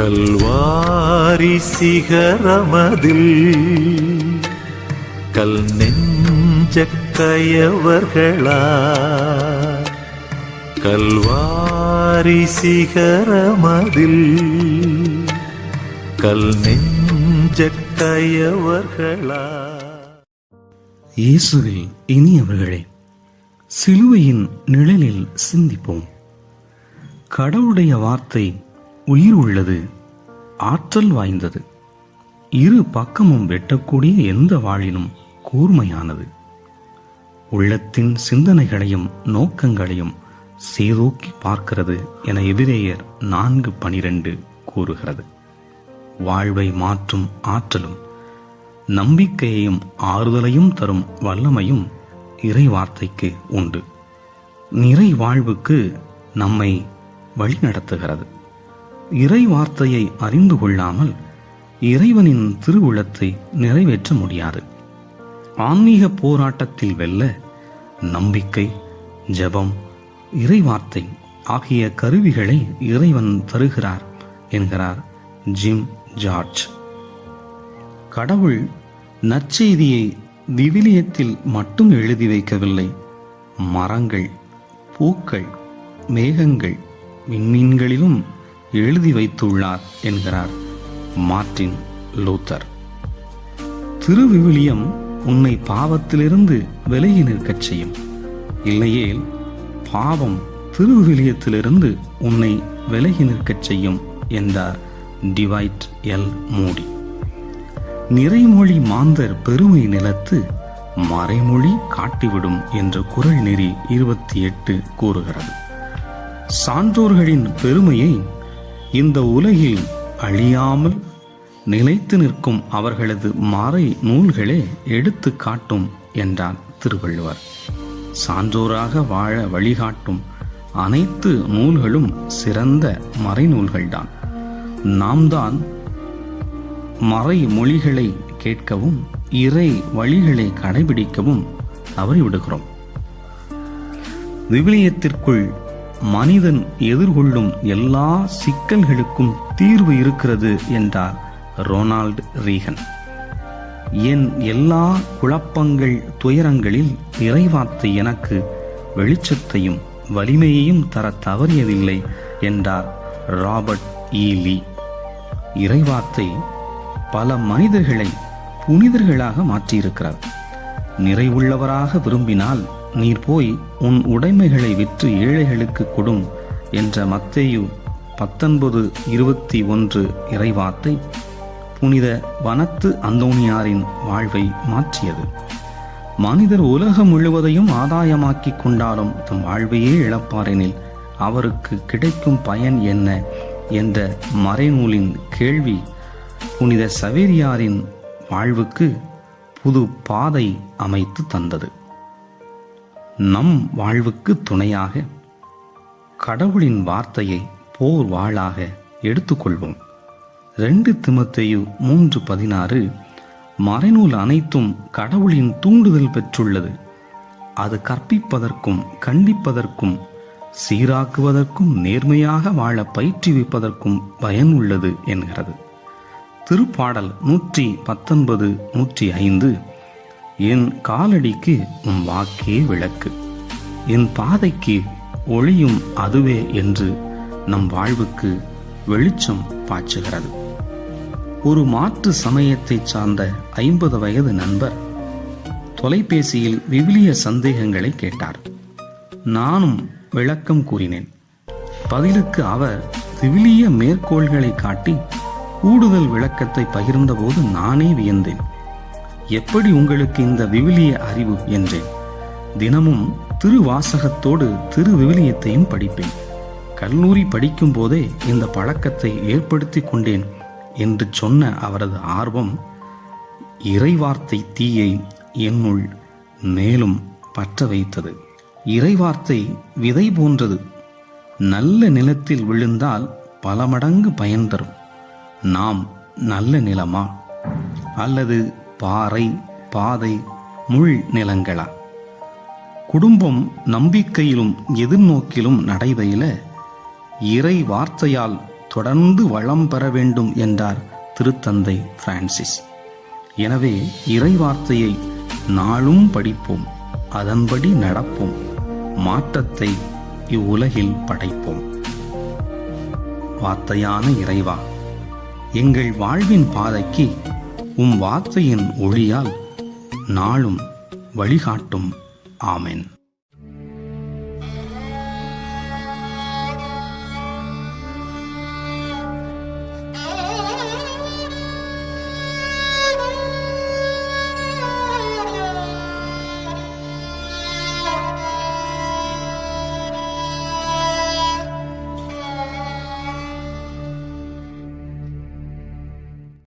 கல்வாரி சிகரமதில் கல் நெஞ்ச கயவர்களா கல்வாரி சிகரமதில் கல் நெஞ்ச கயவர்களா இயேசுவில் இனியவர்களே சிலுவையின் நிழலில் சிந்திப்போம். கடவுளுடைய வார்த்தை உயிர் உள்ளது ஆற்றல் வாய்ந்தது. இரு பக்கமும் வெட்டக்கூடிய எந்த வாழினும் கூர்மையானது. உள்ளத்தின் சிந்தனைகளையும் நோக்கங்களையும் சீதூக்கி பார்க்கிறது என எதிரேயர் நான்கு பனிரெண்டு கூறுகிறது. வாழ்வை மாற்றும் ஆற்றலும் நம்பிக்கையையும் ஆறுதலையும் தரும் வல்லமையும் இறை வார்த்தைக்கு உண்டு. நிறை வாழ்வுக்கு நம்மை வழிநடத்துகிறது. இறை வார்த்தையை அறிந்து கொள்ளாமல் இறைவனின் திருவுளத்தை நிறைவேற்ற முடியாது. ஆன்மீக போராட்டத்தில் வெல்ல நம்பிக்கை ஜெபம் இறைவார்த்தை ஆகிய கருவிகளை இறைவன் தருகிறார் என்கிறார் ஜிம் ஜார்ஜ். கடவுள் நற்செய்தியை விவிலியத்தில் மட்டும் எழுதி வைக்கவில்லை. மரங்கள் பூக்கள் மேகங்கள் விண்மீன்களிலும் எழுதி வைத்துள்ளார் என்கிறார் மார்ட்டின் லூத்தர். திருவிவிலியம் உன்னை பாவத்திலிருந்து விலகி நிற்கச் செய்யும். இல்லையேல் பாவம் திருவிவிலியத்திலிருந்து உன்னை விலகி நிற்கச் செய்யும் என்றார் டிவைட் எல். மூடி. நிறைமொழி மாந்தர் பெருமை நிலத்து மறைமொழி காட்டிவிடும் என்று குரல் நெறி இருபத்தி எட்டு கூறுகிறது. சான்றோர்களின் பெருமையை இந்த உலகில் அழியாமல் நிலைத்து நிற்கும் அவர்களது மறை நூல்களே எடுத்து காட்டும் என்றார் திருவள்ளுவர். சான்றோராக வாழ வழிகாட்டும் அனைத்து நூல்களும் சிறந்த மறைநூல்கள்தான் நாம் தான் மறை மொழிகளை கேட்கவும் இறை வழிகளை கடைபிடிக்கவும் தவறிவிடுகிறோம் விவிலியத்திற்குள் மனிதன் எதிர்கொள்ளும் எல்லா சிக்கல்களுக்கும் தீர்வு இருக்கிறது என்றார் ரொனால்டு ரீகன். என் எல்லா குழப்பங்கள் துயரங்களில் இறைவார்த்தை எனக்கு வெளிச்சத்தையும் வலிமையையும் தர தவறியதில்லை என்றார் ராபர்ட் ஈலி இறைவாத்தை இறைவார்த்தை பல மனிதர்களை புனிதர்களாக மாற்றியிருக்கிறார். நிறைவுள்ளவராக விரும்பினால் நீர் போய் உன் உடைமைகளை விற்று ஏழைகளுக்கு கொடும் என்ற மத்தேயு பத்தொன்பது இருபத்தி ஒன்று இறைவார்த்தை புனித வனத்து அந்தோணியாரின் வாழ்வை மாற்றியது. மனிதர் உலகம் முழுவதையும் ஆதாயமாக்கிக் கொண்டாலும் தம் வாழ்வையே இழப்பாரெனில் அவருக்கு கிடைக்கும் பயன் என்ன என்ற மறைநூலின் கேள்வி புனித சவேரியாரின் வாழ்வுக்கு புது பாதை அமைத்து தந்தது. நம் வாழ்வுக்கு துணையாக கடவுளின் வார்த்தையை போர் வாளாக எடுத்துக்கொள்வோம். ரெண்டு திமத்தையு மூன்று பதினாறு மறைநூல் அனைத்தும் கடவுளின் தூண்டுதல் பெற்றுள்ளது. அது கற்பிப்பதற்கும் கண்டிப்பதற்கும் சீராக்குவதற்கும் நேர்மையாக வாழ பயிற்றுவிப்பதற்கும் பயன் உள்ளது என்கிறது. திருப்பாடல் நூற்றி பத்தொன்பது நூற்றி ஐந்து என் காலடிக்கு உன் வாக்கே விளக்கு. என் பாதைக்கு ஒளியும் அதுவே என்று நம் வாழ்வுக்கு வெளிச்சம் பாய்ச்சுகிறது. ஒரு மாற்று சமயத்தைச் சார்ந்த ஐம்பது வயது நண்பர் தொலைபேசியில் விவிலிய சந்தேகங்களை கேட்டார். நானும் விளக்கம் கூறினேன். பதிலுக்கு அவர் விவிலிய மேற்கோள்களை காட்டி கூடுதல் விளக்கத்தை பகிர்ந்தபோது நானே வியந்தேன். எப்படி உங்களுக்கு இந்த விவிலிய அறிவு என்றேன். தினமும் திருவாசகத்தோடு திரு விவிலியத்தையும் படிப்பேன். கல்லூரி படிக்கும் போதே இந்த பழக்கத்தை ஏற்படுத்தி கொண்டேன் என்று சொன்ன அவரது ஆர்வம் இறைவார்த்தை தீயை என்னுள் மேலும் பற்ற வைத்தது. இறைவார்த்தை விதை போன்றது. நல்ல நிலத்தில் விழுந்தால் பல மடங்கு பயன் தரும். நாம் நல்ல நிலமா? அல்லது பாறை பாதை முள் நிலங்களா? குடும்பம் நம்பிக்கையிலும் எதிர்நோக்கிலும் நடைபயில இறை வார்த்தையால் தொடர்ந்து வளம் பெற வேண்டும் என்றார் திருத்தந்தை பிரான்சிஸ். எனவே இறை வார்த்தையை நாளும் படிப்போம் அதன்படி நடப்போம் மாற்றத்தை இவ்வுலகில் படைப்போம். வார்த்தையான இறைவா எங்கள் வாழ்வின் பாதைக்கு உம் வார்த்தையின் ஒளியால் நாளும் வழிகாட்டும். ஆமென்.